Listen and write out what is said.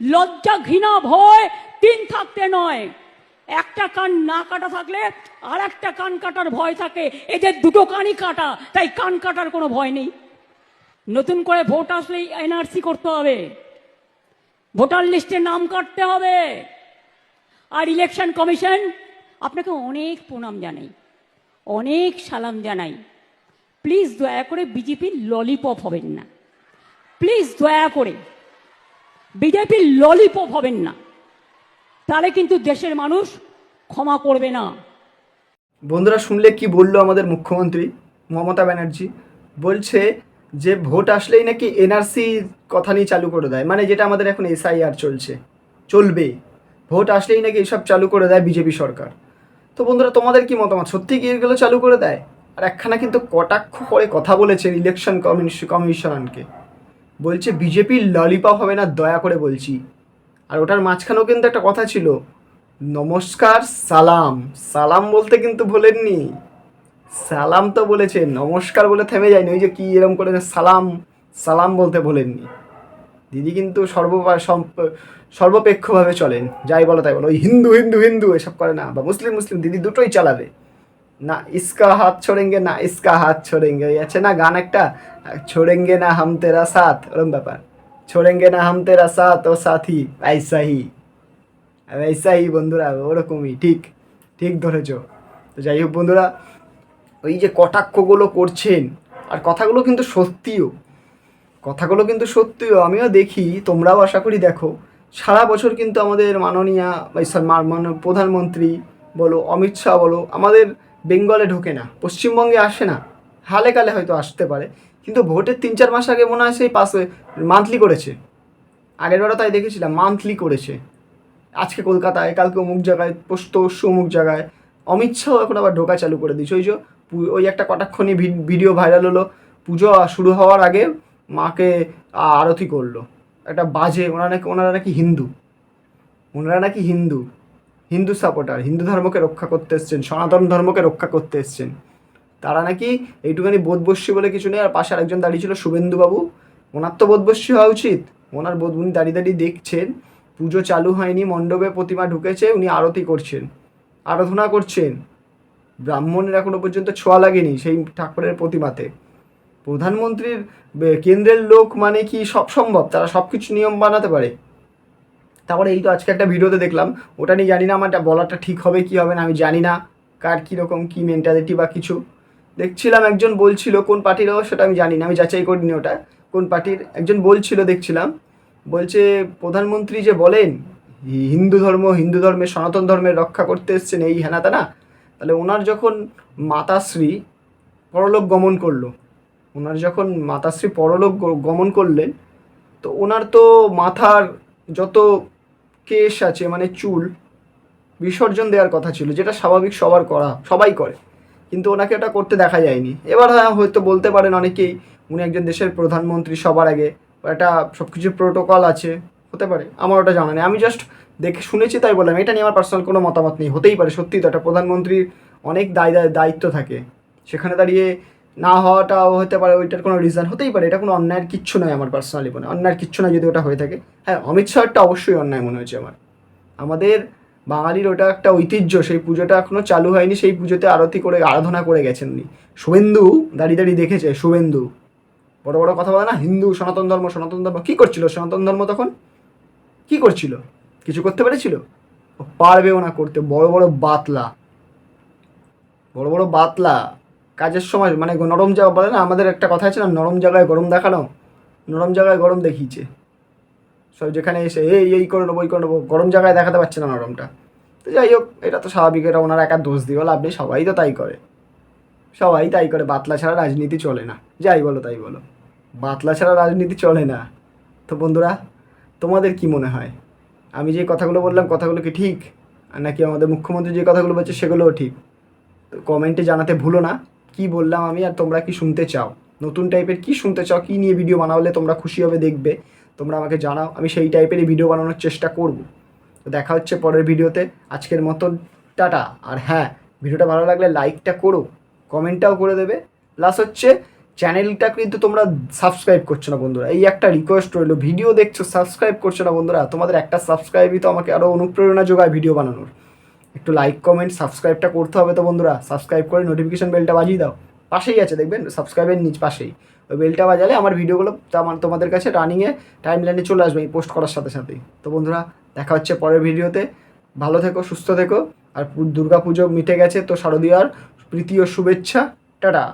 লজ্জা ঘৃণা ভয়, তিন থাকতে নয়। একটা কান না কাটা থাকলে আর একটা কান কাটার ভয় থাকে। এদের দুটো কানই কাটা, তাই কান কাটার কোনো ভয় নেই। নতুন করে ভোট আসলেই এনআরসি করতে হবে। ভোটার লিস্টে নাম কাটতে হবে। আর ইলেকশন কমিশন আপনাকে অনেক প্রণাম জানাই, অনেক সালাম জানাই। প্লিজ দয়া করে বিজেপির ললিপপ হবেন না। প্লিজ দয়া করে বিজেপির ললিপপ হবেন না। তাহলে কিন্তু দেশের মানুষ ক্ষমা করবে না। বন্ধুরা, শুনলে কি বলল আমাদের মুখ্যমন্ত্রী মমতা ব্যানার্জি? বলছে যে ভোট আসলেই নাকি এনআরসি কথা নিয়ে চালু করে দেয় মানে যেটা আমাদের এখন এসআইআর চলছে, চলবে। ভোট আসলেই নাকি এসব চালু করে দেয় বিজেপি সরকার। তো বন্ধুরা, তোমাদের কি মতামত? সত্যি কি এগুলো চালু করে দেয়? আর একখানা কিন্তু কটাক্ষ করে কথা বলেছেন ইলেকশন কমিশনকে বলছে, বিজেপির ললিপপ হবে না, দয়া করে বলছি। আর ওটার মাঝখানেও কিন্তু একটা কথা ছিল, নমস্কার, সালাম। সালাম বলতে কিন্তু ভোলেননি। সালাম তো বলেছে, নমস্কার বলে থেমে যায়নি, ওই যে কি এরকম করে সালাম। সালাম বলতে ভোলেননি। দিদি কিন্তু সর্ব সর্বপেক্ষভাবে চলেন, যাই বলো তাই বলো, ওই হিন্দু হিন্দু হিন্দু এসব করে না, বা মুসলিম মুসলিম, দিদি দুটোই চালাবে। না ইসকা হাত ছোড়েঙ্গে না ইসকা হাত ছোড়েঙ্গে আছে না গান একটা ছড়েঙ্গে না হাম তেরা সাথ ওরম ব্যাপার ছড়েঙ্গে না হাম তেরা সাথ ও সাথী আইসাহি আইসাহি বন্ধুরা ওরকমই ঠিক ঠিক ধরেছ তো যাই হোক বন্ধুরা ওই যে কটাক্ষগুলো করছেন আর কথাগুলো কিন্তু সত্যিও কথাগুলো কিন্তু সত্যিও আমিও দেখি তোমরাও আশা করি দেখো সারা বছর কিন্তু আমাদের মাননীয়া প্রধানমন্ত্রী বলো অমিত শাহ বলো আমাদের বেঙ্গলে ঢোকে না, পশ্চিমবঙ্গে আসে না। হালে কালে হয়তো আসতে পারে, কিন্তু ভোটের তিন চার মাস আগে মনে হয় সেই পাশে মান্থলি করেছে। আগের বারও তাই দেখেছিলাম মান্থলি করেছে। আজকে কলকাতায়, কালকে অমুক জায়গায় পোস্ত অমুক জায়গায়। অমিত শাহ এখন আবার ঢোকা চালু করে দিয়েছে। ওই যে ওই একটা কটাক্ষণই ভিডিও ভাইরাল হলো। পুজো শুরু হওয়ার আগে মাকে আরতি করল। একটা বাজে, ওনারা নাকি ওনারা নাকি হিন্দু। ওনারা নাকি হিন্দু। হিন্দু সাপোর্টার হিন্দু ধর্মকে রক্ষা করতে এসছেন, সনাতন ধর্মকে রক্ষা করতে এসছেন। তারা নাকি এইটুখানি বোধবস্যী বলে কিছু নেই, আর পাশে আরেকজন দাঁড়িয়ে ছিল শুভেন্দুবাবু। ওনার তো বোধবস্যী হওয়া উচিত। ওনার বোধ উনি দাঁড়িয়ে দাঁড়িয়ে দেখছেন, পুজো চালু হয়নি, মণ্ডপে প্রতিমা ঢুকেছে, উনি আরতি করছেন, আরাধনা করছেন। ব্রাহ্মণের এখনও পর্যন্ত ছোঁয়া লাগেনি সেই ঠাকুরের প্রতিমাতে। প্রধানমন্ত্রীর কেন্দ্রের লোক মানে কি সব সম্ভব? তারা সব কিছু নিয়ম বানাতে পারে। তারপরে এই তো আজকে একটা ভিডিওতে দেখলাম, ওটা নিয়ে জানি না আমার এটা বলাটা ঠিক হবে কি হবে না, আমি জানি না কার কীরকম কী মেন্টালিটি বা কিছু। দেখছিলাম একজন বলছিল, কোন পার্টির সেটা আমি জানি না, আমি যাচাই করিনি ওটা, কোন পার্টির, একজন বলছিল দেখছিলাম, বলছে প্রধানমন্ত্রী যে বলেন হিন্দু ধর্ম, হিন্দু ধর্মের সনাতন ধর্মের রক্ষা করতে এসছেন এই হেনা না, তাহলে ওনার যখন মাতাশ্রী পরলোক গমন করল, ওনার যখন মাতাশ্রী পরলোক গমন করলেন, তো ওনার তো মাথার যত কেশ আছে মানে চুল, বিসর্জন দেওয়ার কথা ছিল, যেটা স্বাভাবিক সবার করা, সবাই করে। কিন্তু ওনাকে এটা করতে দেখা যায়নি। এবার হ্যাঁ হয়তো বলতে পারেন অনেকেই, উনি একজন দেশের প্রধানমন্ত্রী সবার আগে একটা সব কিছু প্রোটোকল আছে, হতে পারে, আমার ওটা জানা নেই। আমি জাস্ট দেখে শুনেছি, তাই বললাম, এটা নিয়ে আমার পার্সোনাল কোনো মতামত নেই, হতেই পারে, সত্যি তো একটা প্রধানমন্ত্রীর অনেক দায়, দায়- দায়িত্ব থাকে। সেখানে দাঁড়িয়ে না হওয়াটাও হতে পারে, ওইটার কোনো রিজন হতেই পারে, এটা কোনো অন্যায়ের কিচ্ছু নয় আমার পার্সোনালি মনে অন্যায়ের কিচ্ছু নয় যদি ওটা হয়ে থাকে। হ্যাঁ অমিত শাহটা অবশ্যই অন্যায় মনে হয়েছে আমার। আমাদের বাঙালির ওটা একটা ঐতিহ্য, সেই পুজোটা এখনও চালু হয়নি, সেই পুজোতে আরতি করে, আরাধনা করে গেছেন উনি। শুভেন্দু, দাঁড়িয়ে দাঁড়িয়ে দেখেছে, শুভেন্দু। বড় বড় কথা বলে না, হিন্দু, সনাতন ধর্ম সনাতন ধর্ম। কী করছিল? সনাতন ধর্ম তখন? কি করছিল? কিছু করতে পেরেছিল? পারবেও না করতে। বড় বড় বাতলা। বড় বড় বাতলা। কাজের সময় মানে নরম জায়গা, বলে না, আমাদের একটা কথা আছে না, নরম জায়গায় গরম দেখানো নরম জায়গায় গরম দেখিয়েছে। সব যেখানে এসে, এই এই করে নেব, ওই করে নেব, গরম জায়গায় দেখাতে পারছে না নরমটা। তো যাই হোক, এটা তো স্বাভাবিক, এটা ওনার একা দোষ দিয়ে নেই, সবাই তো তাই করে। সবাই তাই করে, বাতলা ছাড়া রাজনীতি চলে না। যাই বলো, তাই বলো। বাতলা ছাড়া রাজনীতি চলে না। তো বন্ধুরা, তোমাদের কি মনে হয়? আমি যে কথাগুলো বললাম, কথাগুলো কি ঠিক? নাকি আমাদের মুখ্যমন্ত্রী যে কথাগুলো বলছে, সেগুলোও ঠিক? তো কমেন্টে জানাতে ভুলো না। কি বললাম আমি আর তোমরা কি শুনতে চাও? নতুন টাইপের কি শুনতে চাও? কি নিয়ে ভিডিও বানালে তোমরা খুশি হবে দেখবে? তোমরা আমাকে জানাও। আমি সেই টাইপেরই ভিডিও বানানোর চেষ্টা করব। তো দেখা হচ্ছে পরের ভিডিওতে আজকের মতন টাটা। আর হ্যাঁ ভিডিওটা ভালো লাগলে লাইকটা করো। কমেন্টটাও করে দেবে। প্লাস হচ্ছে চ্যানেলটা কিন্তু তোমরা সাবস্ক্রাইব করছ না বন্ধুরা। এই একটা রিকোয়েস্ট রইল। ভিডিও দেখছ সাবস্ক্রাইব করছ না বন্ধুরা। তোমাদের একটা সাবস্ক্রাইবই তো আমাকে আরও অনুপ্রেরণা যোগায় ভিডিও বানানোর। একটু লাইক কমেন্ট সাবস্ক্রাইবটা করতে হবে তো বন্ধুরা। সাবস্ক্রাইব করে নোটিফিকেশন বেলটা বাজিয়ে দাও। পাশেই আছে, দেখবেন? সাবস্ক্রাইবের নিচ পাশেই। ওই বেলটা বাজালে আমার ভিডিওগুলো আমার তোমাদের কাছে রানিংয়ে টাইম লাইনে চলে আসবে, এই পোস্ট করার সাথে সাথেই। তো বন্ধুরা, দেখা হচ্ছে পরের ভিডিওতে। ভালো থেকো, সুস্থ থেকো। আর দুর্গা পুজো মিটে গেছে, তো শারদীয়ার প্রীতি ও শুভেচ্ছা। টাটা।